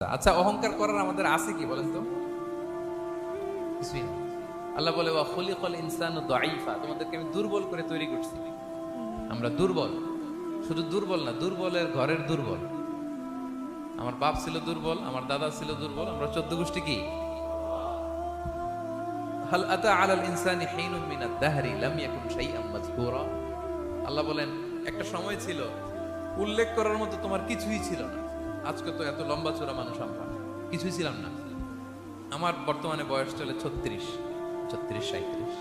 আচ্ছা অহংকার করার আমাদের আছে কি বলেন তো? আল্লাহ বলে, ওয়া খুলিকাল ইনসানু দাঈফা। তোমাদেরকে আমি দুর্বল করে তৈরি করছি। আমরা দুর্বল। শুধু দুর্বল না, দুর্বলের ঘরের দুর্বল। আমার বাপ ছিল দুর্বল, আমার দাদা ছিল দুর্বল। আমরা চোদ্দ গোষ্ঠী কি? হাল আতা আলাল ইনসানি হিনুম মিনাদ দাহরি, লাম ইয়াকুন শাইআম মাযকুরা আল্লাহ বলেন, একটা সময় ছিল, উল্লেখ করার মতো তোমার কিছুই ছিল না। আজকে তো এত লম্বা চূড়া মানুষ আমরা। কিছুই ছিলাম না। আমার বর্তমানে বয়স চলে ছত্রিশ ছত্রিশ সাঁত্রিশ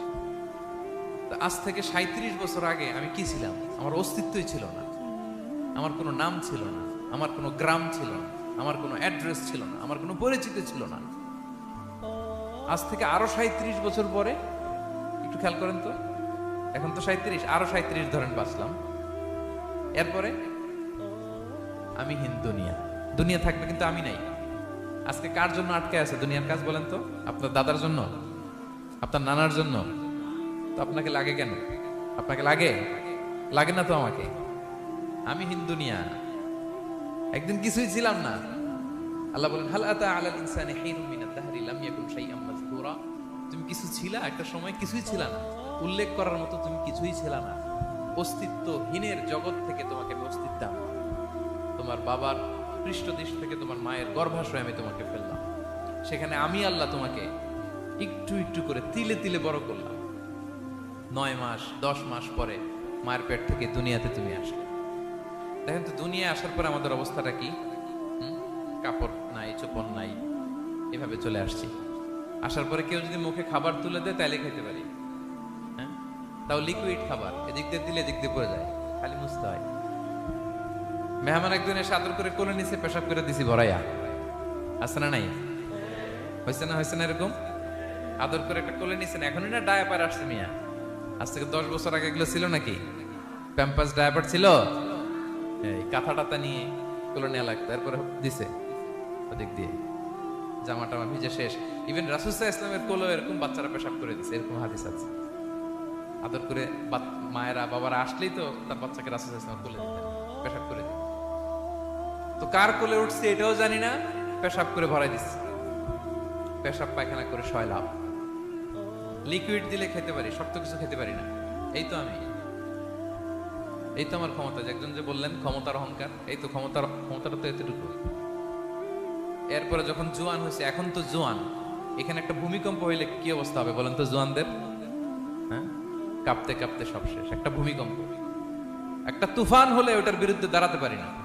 আজ থেকে সাঁত্রিশ বছর আগে আমি কি ছিলাম? আমার অস্তিত্বই ছিল না। আমার কোনো নাম ছিল না। আমার কোনো গ্রাম ছিল না। আমার কোনো অ্যাড্রেস ছিল না। আমার কোনো পরিচিতি ছিল না। আজ থেকে আরও সাঁত্রিশ বছর পরে, একটু খেয়াল করেন তো, এখন তো সাঁত্রিশ আরও সাঁত্রিশ ধরেন বাঁচলাম। এরপরে আমি হিন দুনিয়া দুনিয়া থাকবে কিন্তু আমি নাই। আজকে কার জন্য আটকে আছে দুনিয়ার কাজ বলেন তো? আপনার দাদার জন্য? আপনার নানার জন্য? তো আপনাকে লাগে কেন? আপনাকে লাগে? লাগে না তো আমাকে? আমি হিন্দুনিয়া একদিন কিছুই ছিলাম না। আল্লাহ বলেন, হাল আতা আলাল ইনসানি হিনুম মিনাদ দাহরি লাম ইয়াকুন শাইআম মাযকুরা? তুমি কিছু ছিলা? একটা সময় কিছুই ছিল না। উল্লেখ করার মতো তুমি কিছুই ছিল না। অস্তিত্বহীনের জগৎ থেকে তোমাকে আমি অস্তিত্ব। তোমার বাবার পৃষ্ঠদেশ থেকে তোমার মায়ের গর্ভাশয় আমি তোমাকে ফেললাম। সেখানে আমি আল্লাহ তোমাকে একটু একটু করে তিলে তিলে বড় করলাম। নয় মাস, দশ মাস পরে মায়ের পেট থেকে দুনিয়াতে তুমি আসলে। দেখেন তো দুনিয়া আসার পরে আমাদের অবস্থাটা কি? কাপড় নাই চোপন নাই, এভাবে চলে আসছি। আসার পরে কেউ যদি মুখে খাবার তুলে দেয় তাহলে খেতে পারি। হ্যাঁ? তাও লিকুইড খাবার, এদিক দিয়ে দিলে এদিক দিয়ে পড়ে যায়, খালি মুছতে হয়। মেহমান একজন এসে আদর করে কোলে নিচে পেশাব করে দিছি ভরাইয়া। আছে না নাই? হয়েছে না হয়েছে না এরকম? আদর করে একটা কোলে নিছেন, এখনই না ডায়াপার আসছে মিয়া। আজ থেকে দশ বছর আগে এগুলো ছিল নাকি? প্যাম্পাস ডায়াপার ছিল? এই কাঁথা টাথা নিয়ে কোলে নেওয়া লাগতো তারপরে দিছে। ওদিক দিয়ে। জামা টামা ভিজে শেষ। ইভেন রাসুসা ইসলামের কোলো এরকম বাচ্চারা পেশাব করে দিছে, এরকম হাদিস আছে। আদর করে মায়েরা, বাবারা আসলেই তো তার বাচ্চাকে রাসুসা ইসলাম কোলে দিতেন। তো কার কোলে উঠছে এটাও জানি না, পেশাব করে ভরাই দিচ্ছে। পেশাব, পায়খানা করে ছয় লাভ। লিকুইড দিলে খেতে পারি, শক্ত কিছু খেতে পারি না। এই তো আমি। এই তো আমার ক্ষমতা একজন যে বললেন, ক্ষমতার অহংকার, এই তো ক্ষমতার, ক্ষমতাটা তো এতটুকু এরপরে যখন জোয়ান হয়েছে, এখন তো জোয়ান। এখানে একটা ভূমিকম্প হইলে কি অবস্থা হবে বলেন তো জোয়ানদের? হ্যাঁ? কাঁপতে কাঁপতে সব শেষ। একটা ভূমিকম্প। একটা তুফান হলে ওটার বিরুদ্ধে দাঁড়াতে পারি না।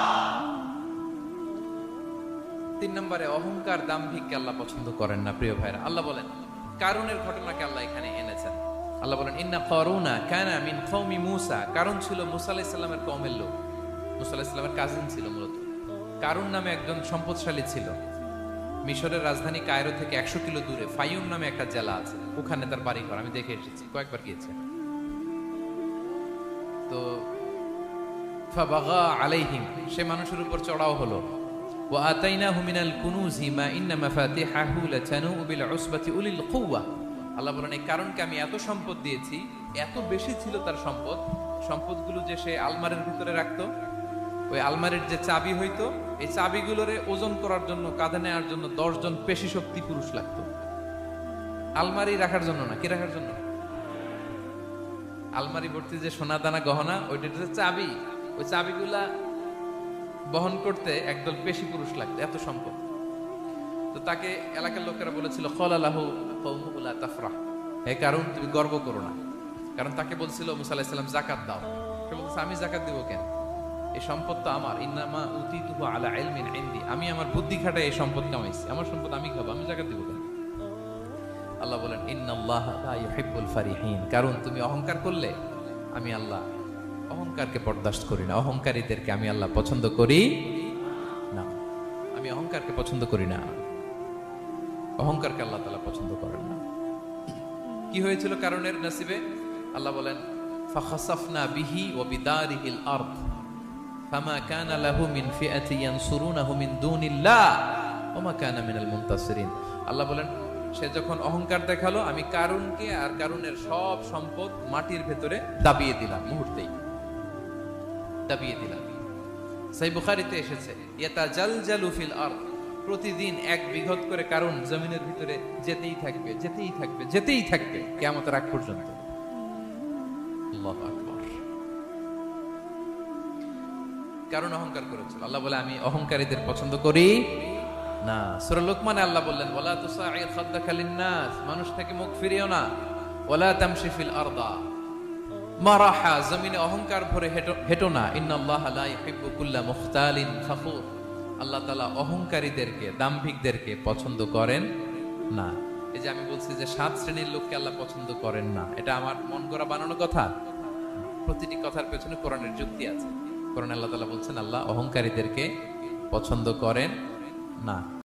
তিন নম্বরে, অহংকার, দাম্ভিককে আল্লাহ পছন্দ করেন না, প্রিয় ভাইরা। আল্লাহ বলেন, কারুনের ঘটনাকে আল্লাহ এখানে এনেছেন। আল্লাহ বলেন, ইন্না করুনা কানা মিন কওমি মুসা। কারণ ছিল মুসা আলাইহিস সালামের কওমের লোক। মুসা সালামের কাজিন ছিল মূলত। কারুন নামে একজন সম্পদশালী ছিল। মিশরের রাজধানী কায়রো থেকে একশো কিলো দূরে ফাইউম নামে একটা জেলা আছে। ওখানে তার বাড়ি ঘর আমি দেখে এসেছি, কয়েকবার গিয়েছে। তো আলাইহিম, সে মানুষের উপর চড়াও হলো। মিনাল কুনুজি মা ইন্না মাফাতিহাহু লাতানু বিল উসবাতি উলিল কুওয়া। আল্লাহ বলেন, এই কারণকে আমি এত সম্পদ দিয়েছি, এত বেশি ছিল তার সম্পদ, সম্পদগুলো যে সে আলমারির ভিতরে রাখতো, ওই আলমারির যে চাবি হইতো, এই চাবিগুলোরে ওজন করার জন্য, কাঁধে নেওয়ার জন্য দশজন পেশি শক্তি পুরুষ লাগতো। আলমারি রাখার জন্য না, কি রাখার জন্য? আলমারি ভর্তি যে সোনা দানা গহনা ওইটা চাবি, ওই চাবিগুলা বহন করতে একদল পেশি পুরুষ লাগতো, এত সম্পদ তো তাকে এলাকার লোকেরা বলেছিল, খলালাহু কৌমুলা তাফরাহ। হে কারণ তুমি গর্ব করো না। কারণ তাকে বলছিল, মুসা আলাহিসাল্লাম জাকাত দাও। সে বলছে আমি জাকাত দিব কেন? এই সম্পদ তো আমার। ইন্নামা উতিতুহু আলা ইলমিন ইনদি। আমি আমার বুদ্ধি খাটায় এই সম্পদ কামাইছি। আমার সম্পদ আমি খাব, আমি জাকাত দিব কেন? আল্লাহ বলেন, ইন্নাল্লাহ ইউহিব্বুল ফারিহিন। কারণ তুমি অহংকার করলে আমি আল্লাহ অহংকারকে বরদাস্ত করি না। অহংকারীদেরকে আমি আল্লাহ পছন্দ করি না। আমি অহংকারকে পছন্দ করি না। অহংকারকে আল্লাহ তালা পছন্দ করেন না। কি হয়েছিল কারণের নাসিবে? আল্লাহ বলেন, ফাখাসাফনা বিহি ওয়া বিদারিহিল আরদ। ফামা কানা লাহু মিন ফিআতি ইয়ানসুরুনাহু মিন দুনিল্লাহ ওয়া মা কানা মিনাল মুনতাসিরিন। আল্লাহ বলেন, সে যখন অহংকার দেখাল, আমি কারুনকে আর কারুনের সব সম্পদ মাটির ভেতরে দাবিয়ে দিলাম মুহূর্তেই। দাবিয়ে দিলাম। সাই বুখারিতে এসেছে, ইয়াতা জাল জালু ফিল আরদ প্রতিদিন এক বিঘত করে কারণ জমিনের ভিতরে যেতেই থাকবে যেতেই থাকবে যেতেই থাকবে কেমতের আগ পর্যন্ত। কারণ অহংকার করেছিল। আল্লাহ বলে, আমি অহংকারীদের পছন্দ করি না। সূরা লোকমানে আল্লাহ বললেন, ওয়ালা তুসাইর খাদ্দাকা লিন্নাস মানুষ থেকে মুখ ফিরিও না। ওয়ালা তামশি ফিল আরদা মারাহা, জমিনে অহংকার ভরে হেঁটো না। ইন্নাল্লাহ লা ইউহিব্বু কুল্লা মুখতালিন ফাখুর। আল্লাহ তাআলা অহংকারীদেরকে, দাম্ভিকদেরকে পছন্দ করেন না। এই যে আমি বলছি যে সাত শ্রেণির লোককে আল্লাহ পছন্দ করেন না, এটা আমার মন করা বানানো কথা? প্রতিটি কথার পেছনে কোরআনের যুক্তি আছে। কোরআন আল্লাহ তাআলা বলছেন, আল্লাহ অহংকারীদেরকে পছন্দ করেন না।